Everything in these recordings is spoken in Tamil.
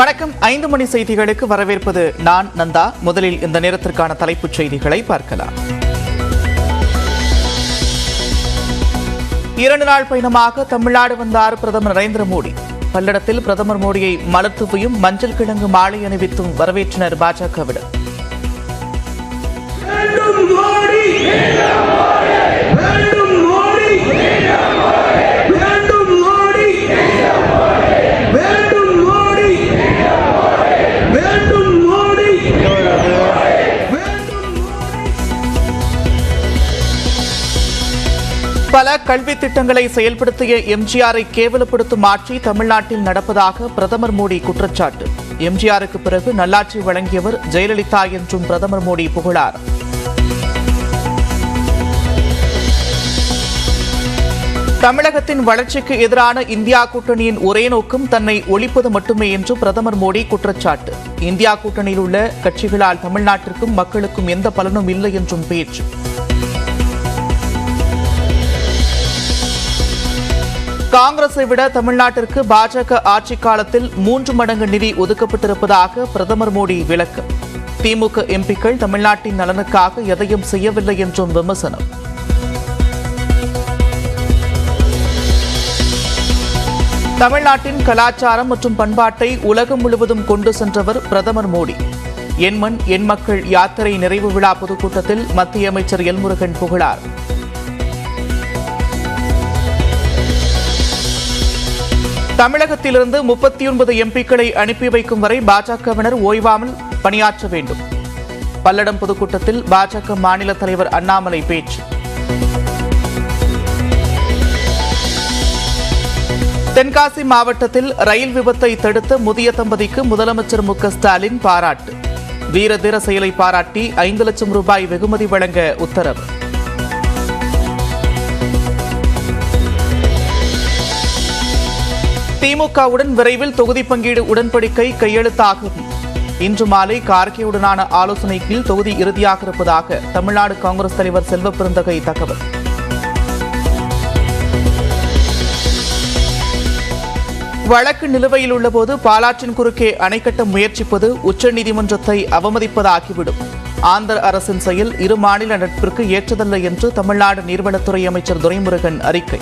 வணக்கம். ஐந்து மணி செய்திகளுக்கு வரவேற்பது நான் நந்தா. முதலில் இந்த நேரத்திற்கான தலைப்புச் செய்திகளை பார்க்கலாம். இரண்டு நாள் பயணமாக தமிழ்நாடு வந்தார் பிரதமர் நரேந்திர மோடி. பல்லடத்தில் பிரதமர் மோடியை மலர் மஞ்சள் கிழங்கு மாலை அணிவித்தும் வரவேற்றனர் பாஜகவினர். கல்வி திட்டங்களை செயல்படுத்திய எம்ஜிஆரை கேவலப்படுத்தும் ஆட்சி தமிழ்நாட்டில் நடப்பதாக பிரதமர் மோடி குற்றச்சாட்டு. எம்ஜிஆருக்கு பிறகு நல்லாட்சி வழங்கியவர் ஜெயலலிதா என்றும் பிரதமர் மோடி புகழார் தமிழகத்தின் வளர்ச்சிக்கு எதிரான இந்தியா கூட்டணியின் ஒரே நோக்கம் தன்னை ஒழிப்பது மட்டுமே என்று பிரதமர் மோடி குற்றச்சாட்டு. இந்தியா கூட்டணியில் உள்ள கட்சிகளால் தமிழ்நாட்டிற்கும் மக்களுக்கும் எந்த பலனும் இல்லை என்றும் பேச்சு. காங்கிரஸை விட தமிழ்நாட்டிற்கு பாஜக ஆட்சி காலத்தில் மூன்று மடங்கு நிதி ஒதுக்கப்பட்டிருப்பதாக பிரதமர் மோடி விளக்கம் திமுக எம்பிக்கள் தமிழ்நாட்டின் நலனுக்காக எதையும் செய்யவில்லை என்றும் விமர்சனம். தமிழ்நாட்டின் கலாச்சாரம் மற்றும் பண்பாட்டை உலகம் முழுவதும் கொண்டு சென்றவர் பிரதமர் மோடி. எண்மண் எண் மக்கள் யாத்திரை நிறைவு விழா பொதுக்கூட்டத்தில் மத்திய அமைச்சர் எல்முருகன் புகழார். தமிழகத்திலிருந்து முப்பத்தி ஒன்பது எம்பிக்களை அனுப்பி வைக்கும் வரை பாஜகவினர் ஓய்வாமல் பணியாற்ற வேண்டும். பல்லடம் பொதுக்கூட்டத்தில் பாஜக மாநில தலைவர் அண்ணாமலை பேச்சு. தென்காசி மாவட்டத்தில் ரயில் விபத்தை தடுத்த முதிய தம்பதிக்கு முதலமைச்சர் மு ஸ்டாலின் பாராட்டு. வீரதீர செயலை பாராட்டி ஐந்து லட்சம் ரூபாய் வெகுமதி வழங்க உத்தரவு. திமுகவுடன் விரைவில் தொகுதி பங்கீடு உடன்படிக்கை கையெழுத்தாகும். இன்று மாலை கார்கேவுடனான ஆலோசனையில் தொகுதி இறுதியாக இருப்பதாக தமிழ்நாடு காங்கிரஸ் தலைவர் செல்வ பெருந்தகை தகவல். வழக்கு நிலுவையில் உள்ளபோது பாலாற்றின் குறுக்கே அணை கட்ட முயற்சிப்பது உச்சநீதிமன்றத்தை அவமதிப்பதாகிவிடும். ஆந்திர அரசின் செயல் இரு மாநில நட்பிற்கு ஏற்றதல்ல என்று தமிழ்நாடு நீர்வளத்துறை அமைச்சர் துரைமுருகன் அறிக்கை.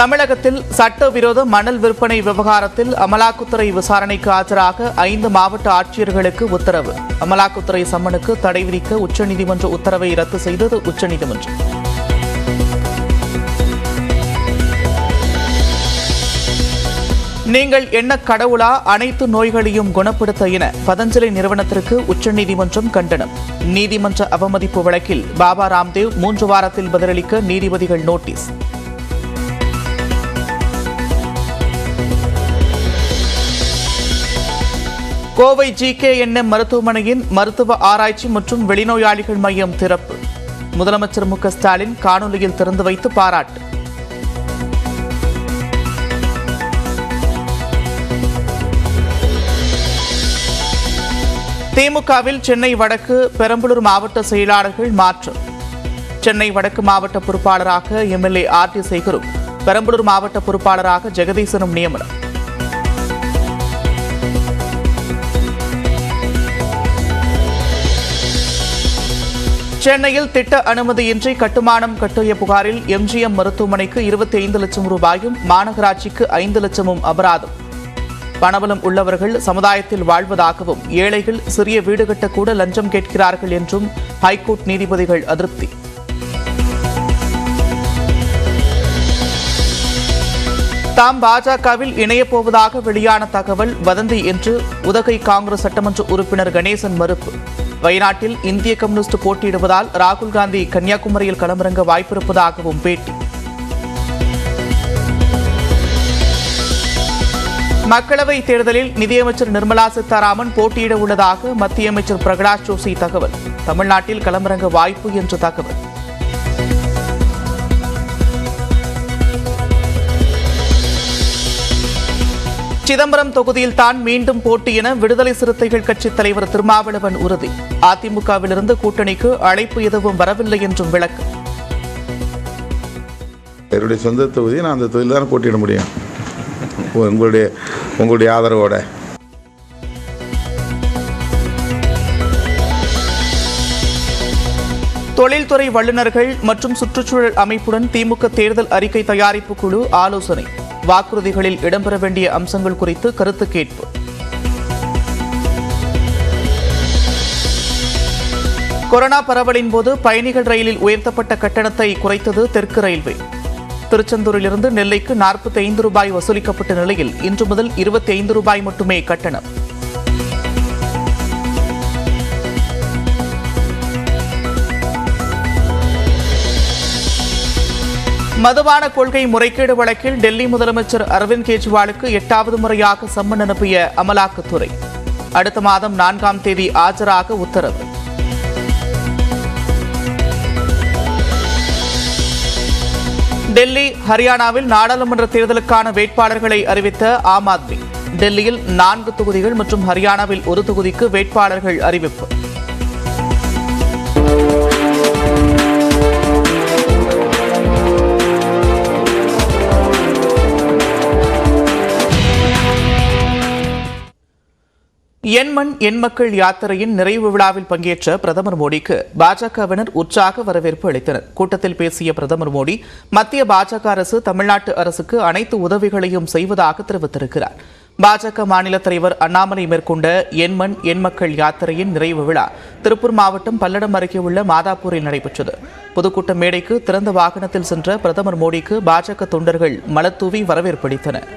தமிழகத்தில் சட்டவிரோத மணல் விற்பனை விவகாரத்தில் அமலாக்கத்துறை விசாரணைக்கு ஆஜராக ஐந்து மாவட்ட ஆட்சியர்களுக்கு உத்தரவு. அமலாக்கத்துறை சம்மனுக்கு தடை விதிக்க உச்சநீதிமன்ற உத்தரவை ரத்து செய்தது உச்சநீதிமன்றம். நீங்கள் என்ன கடவுளா அனைத்து நோய்களையும் குணப்படுத்த என பதஞ்சலி நிறுவனத்திற்கு உச்சநீதிமன்றம் கண்டனம். நீதிமன்ற அவமதிப்பு வழக்கில் பாபா ராம்தேவ் மூன்று வாரத்தில் பதிலளிக்க நீதிபதிகள் notice. Kovai G K GKNM மருத்துவமனையின் மருத்துவ ஆராய்ச்சி மற்றும் வெளிநோயாளிகள் மையம் திறப்பு. முதலமைச்சர் மு ஸ்டாலின் காணொலியில் திறந்து வைத்து பாராட்டு. திமுகவில் சென்னை வடக்கு பெரம்பலூர் மாவட்ட செயலாளர்கள் மாற்றம். சென்னை வடக்கு மாவட்ட பொறுப்பாளராக எம்எல்ஏ ஆர் டி சேகரும் பெரம்பலூர் மாவட்ட பொறுப்பாளராக ஜெகதீசனும் நியமனம். சென்னையில் திட்ட அனுமதியின்றி கட்டுமானம் கட்டிய புகாரில் எம்ஜிஎம் மருத்துவமனைக்கு இருபத்தி ஐந்து லட்சம் ரூபாயும் மாநகராட்சிக்கு ஐந்து லட்சமும் அபராதம். பணபலம் உள்ளவர்கள் சமுதாயத்தில் வாழ்வதாகவும் ஏழைகள் சிறிய வீடு கட்டக்கூட லஞ்சம் கேட்கிறார்கள் என்றும் ஹைகோர்ட் நீதிபதிகள் அதிருப்தி. தாம் பாஜகவில் இணையப் போவதாக வெளியான தகவல் வதந்தி என்று உதகை காங்கிரஸ் சட்டமன்ற உறுப்பினர் கணேசன் மறுப்பு. வயநாட்டில் இந்திய கம்யூனிஸ்ட் போட்டியிடுவதால் ராகுல் காந்தி கன்னியாகுமரியில் களமிறங்க வாய்ப்பிருப்பதாகவும் பேட்டி. மக்களவை தேர்தலில் நிதியமைச்சர் நிர்மலா சீதாராமன் போட்டியிட உள்ளதாக மத்திய அமைச்சர் பிரகலாத் ஜோஷி தகவல். தமிழ்நாட்டில் களமிறங்க வாய்ப்பு என்று தகவல். சிதம்பரம் தொகுதியில் தான் மீண்டும் போட்டி என விடுதலை சிறுத்தைகள் கட்சித் தலைவர் திருமாவளவன் உறுதி. அதிமுகவிலிருந்து கூட்டணிக்கு அழைப்பு எதுவும் வரவில்லை என்றும் விளக்கம். என்னுடைய சொந்த தொகுதி நான் அந்த தொகுதியில் தான் போட்டியிட முடியும். உங்களுடைய உங்களுடைய ஆதரவோட. தொழில்துறை வல்லுநர்கள் மற்றும் சுற்றுச்சூழல் அமைப்புடன் திமுக தேர்தல் அறிக்கை தயாரிப்பு குழு ஆலோசனை. வாக்குறுதிகளில் இடம்பெற வேண்டிய அம்சங்கள் குறித்து கருத்து கேட்பு. கொரோனா பரவலின் போது பயணிகள் ரயிலில் உயர்த்தப்பட்ட கட்டணத்தை குறைத்தது தெற்கு ரயில்வே. திருச்செந்தூரிலிருந்து நெல்லைக்கு 45 ரூபாய் வசூலிக்கப்பட்ட நிலையில் இன்று முதல் 25 ரூபாய் மட்டுமே கட்டணம். மதுபான கொள்கை முறைகேடு வழக்கில் டெல்லி முதலமைச்சர் அரவிந்த் கெஜ்ரிவாலுக்கு எட்டாவது முறையாக சம்மன் அனுப்பிய அமலாக்கத்துறை. அடுத்த மாதம் நான்காம் தேதி ஆஜராக உத்தரவு. டெல்லி ஹரியானாவில் நாடாளுமன்ற தேர்தலுக்கான வேட்பாளர்களை அறிவித்த ஆம் ஆத்மி. டெல்லியில் நான்கு தொகுதிகள் மற்றும் ஹரியானாவில் ஒரு தொகுதிக்கு வேட்பாளர்கள் அறிவிப்பு. எண்மண் எண்மக்கள் மக்கள் யாத்திரையின் நிறைவு விழாவில் பங்கேற்ற பிரதமர் மோடிக்கு பாஜகவினர் உற்சாக வரவேற்பு அளித்தனர். கூட்டத்தில் பேசிய பிரதமர் மோடி மத்திய பாஜக அரசு தமிழ்நாட்டு அரசுக்கு அனைத்து உதவிகளையும் செய்வதாக தெரிவித்திருக்கிறார். பாஜக மாநில தலைவர் அண்ணாமலை மேற்கொண்ட எண்மண் எண்மக்கள் யாத்திரையின் நிறைவு விழா திருப்பூர் மாவட்டம் பல்லடம் அருகே உள்ள மாதாப்பூரில் நடைபெற்றது. பொதுக்கூட்ட மேடைக்கு திறந்த வாகனத்தில் சென்ற பிரதமர் மோடிக்கு பாஜக தொண்டர்கள் மலத்தூவி வரவேற்பளித்தனர்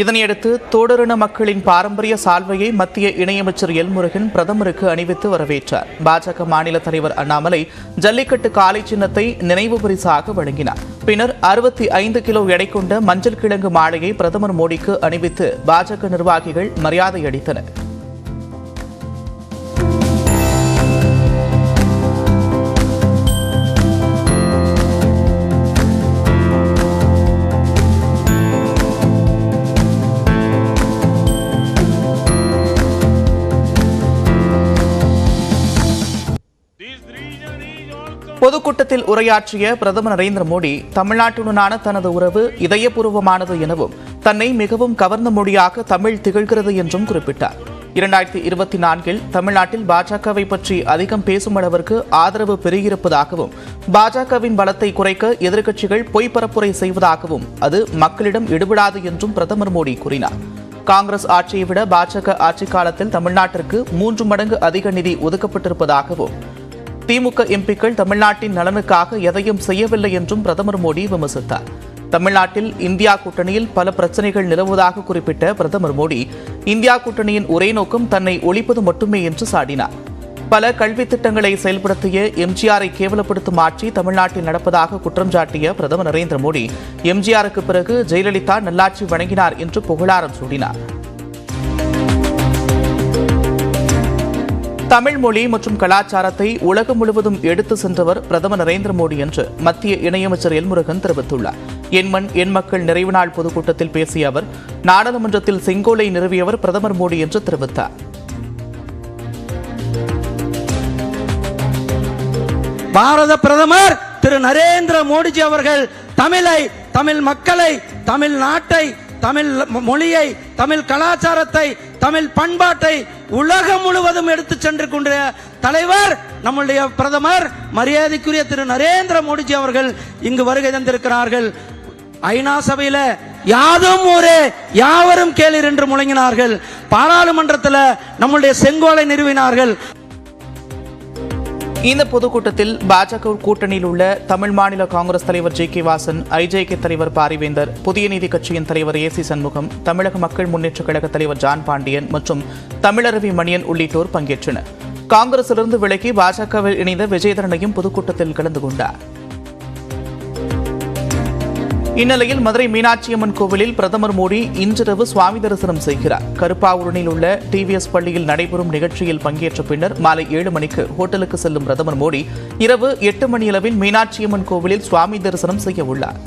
இதனையடுத்து தோடரின மக்களின் பாரம்பரிய சால்வையை மத்திய இணையமைச்சர் எல் முருகன் பிரதமருக்கு அணிவித்து வரவேற்றார். பாஜக மாநில தலைவர் அண்ணாமலை ஜல்லிக்கட்டு காலை சின்னத்தை நினைவு பரிசாக வழங்கினார். பின்னர் அறுபத்தி ஐந்து கிலோ எடை கொண்ட மஞ்சள் கிழங்கு மாலையை பிரதமர் மோடிக்கு அணிவித்து பாஜக நிர்வாகிகள் மரியாதை அளித்தனர் கூட்டத்தில் உரையாற்றிய பிரதமர் நரேந்திர மோடி தமிழ்நாட்டுடனான தனது உறவு இதயபூர்வமானது எனவும் தன்னை மிகவும் கவர்ந்த மொழியாக தமிழ் திகழ்கிறது என்றும் குறிப்பிட்டார். இரண்டாயிரத்தி இருபத்தி நான்கில் தமிழ்நாட்டில் பாஜகவை பற்றி அதிகம் பேசும் அளவிற்கு ஆதரவு பெருகியிருப்பதாகவும் பாஜகவின் பலத்தை குறைக்க எதிர்க்கட்சிகள் பொய் பரப்புரை செய்வதாகவும் அது மக்களிடம் எடுபடாது என்றும் பிரதமர் மோடி கூறினார். காங்கிரஸ் ஆட்சியை விட பாஜக ஆட்சி காலத்தில் தமிழ்நாட்டிற்கு மூன்று மடங்கு அதிக நிதி ஒதுக்கப்பட்டிருப்பதாகவும் திமுக எம்பிக்கள் தமிழ்நாட்டின் நலனுக்காக எதையும் செய்யவில்லை என்றும் பிரதமர் மோடி விமர்சித்தார். தமிழ்நாட்டில் இந்தியா கூட்டணியில் பல பிரச்சனைகள் நிலவுவதாக குறிப்பிட்ட பிரதமர் மோடி இந்தியா கூட்டணியின் ஒரே நோக்கம் தன்னை ஒழிப்பது மட்டுமே என்று சாடினார். பல கல்வி திட்டங்களை செயல்படுத்திய எம்ஜிஆரை கேவலப்படுத்தும் ஆட்சி தமிழ்நாட்டில் நடப்பதாக குற்றம் சாட்டிய பிரதமர் நரேந்திர மோடி எம்ஜிஆருக்கு பிறகு ஜெயலலிதா நல்லாட்சி வழங்கினார் என்று புகழாரம் சூடினார். தமிழ் மொழி மற்றும் கலாச்சாரத்தை உலகம் முழுவதும் எடுத்து சென்றவர் பிரதமர் நரேந்திர மோடி என்று மத்திய இணையமைச்சர் எல்முருகன் தெரிவித்துள்ளார். எண்மண் எண் மக்கள் நிறைவு நாள் பொதுக்கூட்டத்தில் பேசிய அவர் நாடாளுமன்றத்தில் செங்கோலை நிறுவியவர் பிரதமர் மோடி என்று தெரிவித்தார். பாரத பிரதமர் திரு நரேந்திர மோடிஜி அவர்கள் தமிழை தமிழ் மக்களை தமிழ் நாட்டை தமிழ் மொழியை தமிழ் கலாச்சாரத்தை தமிழ் பண்பாட்டை உலகம் முழுவதும் எடுத்து சென்று கொண்ட தலைவர் நம்முடைய பிரதமர் மரியாதைக்குரிய திரு நரேந்திர மோடிஜி அவர்கள் இங்கு வருகை தந்திருக்கிறார்கள். ஐநா சபையில யாதும் ஒரு யாவரும் கேளிர் என்று முழங்கினார்கள். பாராளுமன்றத்தில் நம்முடைய செங்கோலை நிறுவினார்கள். இந்த பொதுக்கூட்டத்தில் பாஜக கூட்டணியில் உள்ள தமிழ் மாநில காங்கிரஸ் தலைவர் ஜே கே வாசன் ஐஜேகே தலைவர் பாரிவேந்தர் புதிய நீதி கட்சியின் தலைவர் ஏ சி சண்முகம் தமிழக மக்கள் முன்னேற்றக் கழக தலைவர் ஜான் பாண்டியன் மற்றும் தமிழரவி மணியன் உள்ளிட்டோர் பங்கேற்றனர். காங்கிரசிலிருந்து விலகி பாஜகவில் இணைந்த விஜயதரனையும் பொதுக்கூட்டத்தில் கலந்து கொண்டார். இந்நிலையில் மதுரை மீனாட்சியம்மன் கோவிலில் பிரதமர் மோடி இன்றிரவு சுவாமி தரிசனம் செய்கிறார். கருப்பாவூரனில் உள்ள டிவிஎஸ் பள்ளியில் நடைபெறும் நிகழ்ச்சியில் பங்கேற்ற பின்னர் மாலை ஏழு மணிக்கு ஹோட்டலுக்கு செல்லும் பிரதமர் மோடி இரவு எட்டு மணியளவில் மீனாட்சியம்மன் கோவிலில் சுவாமி தரிசனம் செய்ய உள்ளார்.